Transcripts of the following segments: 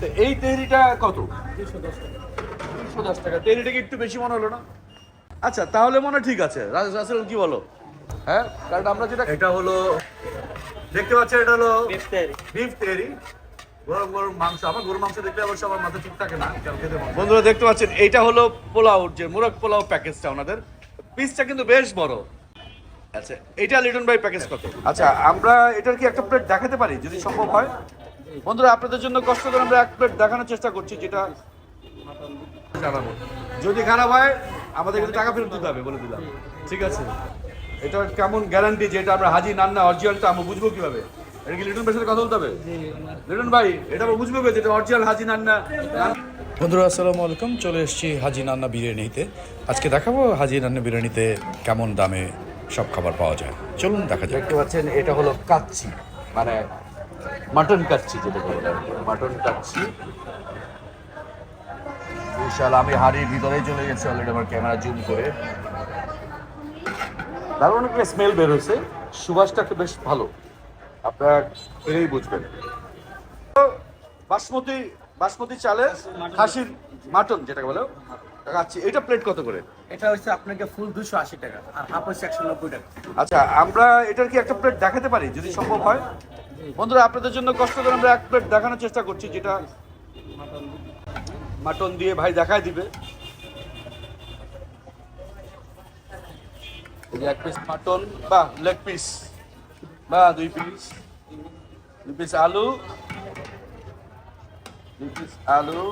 তো এই তেহরিটা কত? দুশো দশ টাকা। দুশো দশ টাকা। তেহরিটা কি একটু বেশি মনে হলো না? আচ্ছা তাহলে মনে হয় ঠিক আছে। রাজ- রাসেল কি বলো? হ্যাঁ কারণ আমরা যেটা এটা হলো দেখতে পাচ্ছেন এটা হলো বিফ তেহরি। গরম গরম মাংস। আমার গরুর মাংস দেখলে অবশ্য আমার মাথা ঠিক থাকে না বন্ধুরা দেখতে পাচ্ছেন এইটা হলো পোলাও যে মুরগ পোলাও প্যাকেজটা ওনাদের। পিসটা কিন্তু বেশ বড়। আচ্ছা এটা লিটন ভাই প্যাকেজ কত? আচ্ছা আমরা এটার কি একটা প্লেট দেখাতে পারি যদি সম্ভব হয়? বন্ধুরা আপনাদের জন্য কষ্ট করে আমরা এক প্লেট দেখানোর চেষ্টা করছি যেটা জানাব। যদি খারাপ হয় আমাদের কিন্তু টাকা ফেরত দিতে হবে বলে দিলাম। ঠিক আছে? এটা কেমন গ্যারান্টি যে এটা আমরা হাজি নান্না অরিজিনালটা আমরা বুঝব কীভাবে? এটা কি লিটন ভাইয়ের সাথে কথা বলতে হবে? লিটন ভাই এটা আমরা বুঝব কি যেটা অরিজিনাল হাজি নান্না নান- বন্ধুরা আসসালামু আলাইকুম। চলে এসেছি হাজি নান্না বিরিয়ানিতে। আজকে দেখাবো হাজি নান্না বিরিয়ানিতে কেমন দামে সব খাবার পাওয়া যায়। চলুন দেখা যাক। দেখতে পাচ্ছেন এটা হলো কাচ্চি। মানে মাটন কাচ্চি যেটা বলে মাটন কাচ্চি বিশাল আমি হাড়ির ভিতরেই চলে গেছি অলরেডি আমার ক্যামেরা জুম করে। দারুণ একটা স্মেল বের হয়েছে। সুবাসটা বেশ ভালো। আপনারা এটাই বুঝবেন। বাসমতি বাসমতি চালের খাসির মাটন যেটাকে বলে কাচ্চি এটা প্লেট কত করে? এটা হচ্ছে আপনাকে ফুল দুশো আশি টাকা আর হাফ হচ্ছে একশো নব্বই টাকা। আচ্ছা আমরা এটার কি একটা প্লেট দেখাতে পারি যদি সম্ভব হয়? বন্ধুরা আপনাদের জন্য কষ্ট করে আমরা এক প্লেট দেখানোর চেষ্টা করছি যেটা মাটন দিয়ে ভাই দেখায় দিবে। এক পিস মাটন বা লেগ পিস বা দুই পিস দুই পিস আলু। দুই পিস আলু।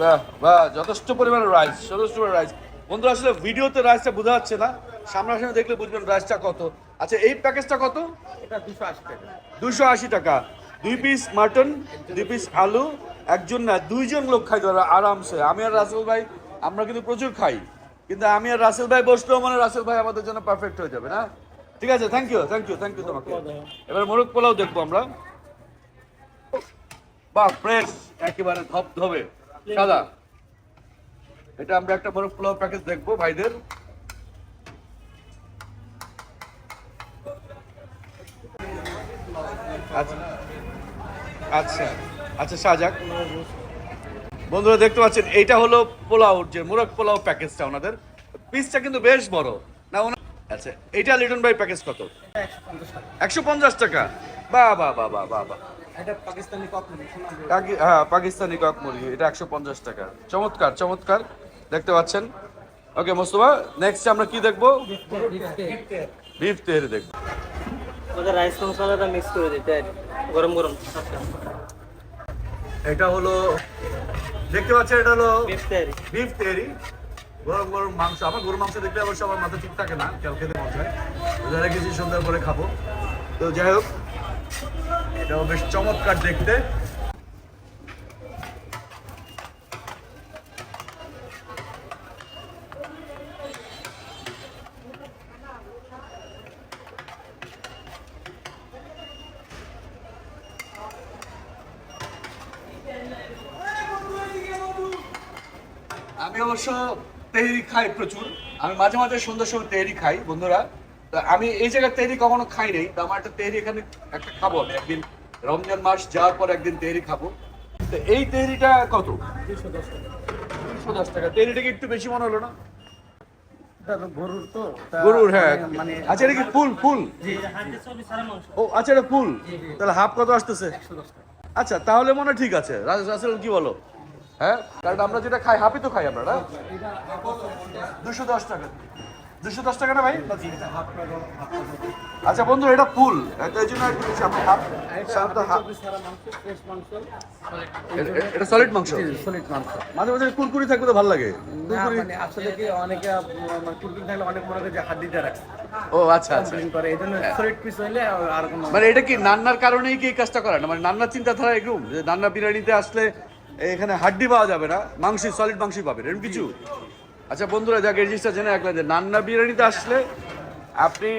বাহ বাহ যথেষ্ট পরিমাণে রাইস যথেষ্ট পরিমাণে রাইস বন্ধু আসলে ভিডিওতে রাইসটা বোঝা যাচ্ছে না। সামনাসামনি দেখলে বুঝবেন রাইসটা কত। আচ্ছা এই প্যাকেজটা কত? এটা দুশো আশি টাকা। দুশো আশি টাকা। দুই পিস মাটন দুই পিস আলু একজন না দুইজন লোক খাই ধরো আরামসে। আমি আর রাসেল ভাই আমরা কিন্তু প্রচুর খাই। কিন্তু আমি আর রাসেল ভাই বসলেও মানে রাসেল ভাই আমাদের জন্য পারফেক্ট হয়ে যাবে না? ঠিক আছে thank you thank you thank you তোমাকে। এবার মোরগ পোলাও দেখব আমরা। বাহ ফ্রেশ একেবারে ধপ ধবে সাদা। এটা আমরা একটা মোরগ পোলাও প্যাকেজ দেখব ভাইদের। আচ্ছা আচ্ছা আচ্ছা বন্ধুরা দেখতে পাচ্ছেন, এইটা হলো পোলাও, যে মোরগ পোলাও প্যাকেজটা ওনাদের। পিসটা কিন্তু বেশ বড়। না, ওনা- আচ্ছা এইটা লিটন ভাই প্যাকেজ কত? একশো পঞ্চাশ টাকা। বা বা বা বা বা বা এটা পাকিস্তানি হ্যাঁ পাকিস্তানি কক মুরগি এটা একশো পঞ্চাশ টাকা। চমৎকার চমৎকার। দেখতে পাচ্ছেন? ওকে মোস্তফা নেক্সট আমরা কি দেখব? বিফ তেহরি দেখব ওদের রাইস মশলাটা মিক্স করে দিতে গরম গরম এটা হলো দেখতে পাচ্ছেন এটা হলো বেশ তৈরি বিফ তেহরি। গরম গরম মাংস। আমার গরুর মাংস দেখলে অবশ্য আমার মাথা ঠিক থাকে না কাল খেতে মন চায়। রোজা রেখেছি সন্ধ্যার পরে খাব। তো যাই হোক এটাও বেশ চমৎকার দেখতে। আমি অবশ্য তেহরি খাই প্রচুর। আমি মাঝে মাঝে সন্ধ্যার সময় তেহরি খাই, বন্ধুরা। আমি এই জায়গায় তেহরি কখনো খাই নাই, তো আমার একটা তেহরি এখানে একটা খাব আমি একদিন। রমজান মাস যাওয়ার পর একদিন তেহরি খাব। তো এই তেহরিটা কত? দুশো দশ টাকা। দুশো দশ টাকা তেহরিটা কি একটু বেশি মনে হলো না? গরুর তো গরুর হ্যাঁ। মানে- মানে আচ্ছা এটা কি ফুল ফুল? ও আচ্ছা এটা ফুল। তাহলে হাফ কত আসতেছে? আচ্ছা তাহলে মনে হয় ঠিক আছে। রাজ- রাসেল কি বলো? হ্যাঁ? কারণ আমরা যেটা খাই হাফই তো খাই আমরা না? দুশো দশ টাকা। দুশো দশ টাকা না ভাই? আচ্ছা বন্ধু এটা ফুল। এই জন্য মাংস মাংস এটা- সলিড মাংস? সলিড মাংস। মাঝে মাঝে কুরকুরি থাকলে তো ভালো লাগে। মানে আসলে কি অনেকে মানে কুরকুরি থাকলে অনেক মনে করে যে হাড্ডিটা রাখে ও আচ্ছা আচ্ছা। করে এই জন্য সলিড পিস হইলে আর মানে এটা কি নান্নার কারণেই কি কাজটা করে না মানে নান্নার চিন্তাধারা এরকম যে নান্না বিরিয়ানিতে আসলে এখানে হাড্ডি পাওয়া যাবে না মাংস সলিড মাংসই পাবেন এরকম কিছু? আচ্ছা বন্ধুরা যাক জিনিসটা জেনে রাখলেন যে নান্না বিরিয়ানিতে আসলে আপনি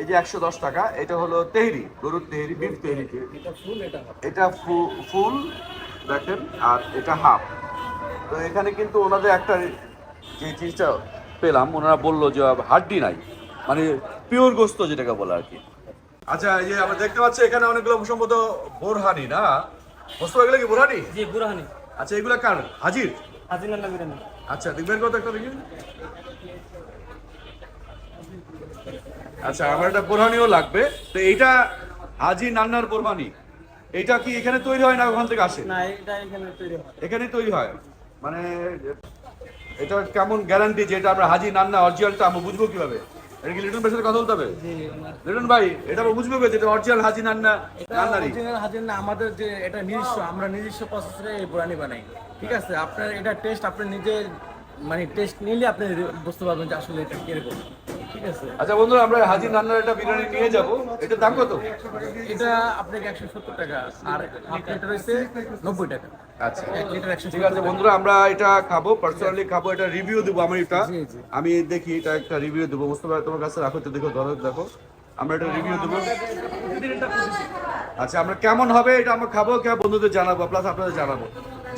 এই যে একশো দশ টাকা এটা হলো তেহরি গরুর তেহরি বিফ তেহরি। এটা ফুল দেখেন আর এটা হাফ। তো এখানে কিন্তু ওনাদের একটা যে জিনিসটা পেলাম ওনারা বলল যে হাড্ডি নাই মানে পিওর গোস্ত যেটাকে বলে আর কি। আচ্ছা এই যে আমরা দেখতে পাচ্ছি এখানে অনেকগুলো সম্ভবত বোরহানি না? বস্তু এগুলো কি বোরহানি? জি বুরহানি। আচ্ছা এগুলো কার? হাজির? হাজি নান্না বিরিয়ানি। আচ্ছা দেখবেন কত একটা দেখি। আচ্ছা আমার একটা কোরবানিও লাগবে। তো এইটা হাজি নান্নার বোরহানি এটা কি এখানে তৈরি হয় না ওখান থেকে আসে? না এটা এখানে তৈরি হয়। এখানে তৈরি হয়। মানে এটা কেমন গ্যারান্টি যে এটা আমরা হাজি নান্না অরিজিনালটা আমরা বুঝব কীভাবে? এটা কি লিটন ভাইয়ের কথা বলতে হবে? লিটন ভাই এটা বুঝব যে এটা অরিজিনাল হাজি নান্না নান্নারি অরিজিনাল হাজির না আমাদের যে এটা নিজস্ব আমরা নিজস্ব প্রসেসে এই বিরিয়ানি বানাই। ঠিক আছে? আপনার এটা টেস্ট আপনি নিজে মানে টেস্ট নিলে আপনি বুঝতে পারবেন যে আসলে এটা কীরকম। আচ্ছা বন্ধুরা আমরা হাজি নান্নার একটা বিরিয়ানি নিয়ে যাব। এটার দাম কত? এটা আপনাকে একশো সত্তর টাকা আর হাফ লিটার হয়েছে নব্বই টাকা। আচ্ছা। ঠিক আছে বন্ধুরা আমরা এটা খাব পার্সোনালি খাব এটা রিভিউ দেবো আমি এটা। আমি দেখি এটা একটা রিভিউ দেবো। মুস্তফা তোমার কাছে রাখো তো দেখো ধরো দেখো। আমরা এটা রিভিউ দেবো। আচ্ছা আমরা কেমন হবে এটা আমরা খাব কে বন্ধুদের জানাব প্লাস আপনাদের জানাব।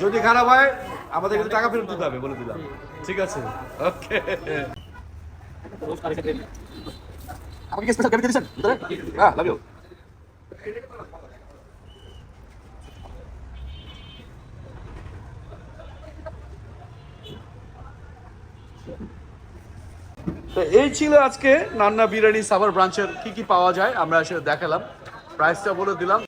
যদি খারাপ হয় আমাদের কিন্তু টাকা ফেরত দিতে হবে বলে দিলাম। ঠিক আছে? ওকে আপনি কি স্পেশাল ক্যাবিনেট দিয়েছেন হ্যাঁ লাভ ইউ তো এই ছিল আজকে নান্না বিরিয়ানি সাভার ব্রাঞ্চের কি কি পাওয়া যায়, আমরা সেটা দেখালাম। প্রাইসটা বলে দিলাম।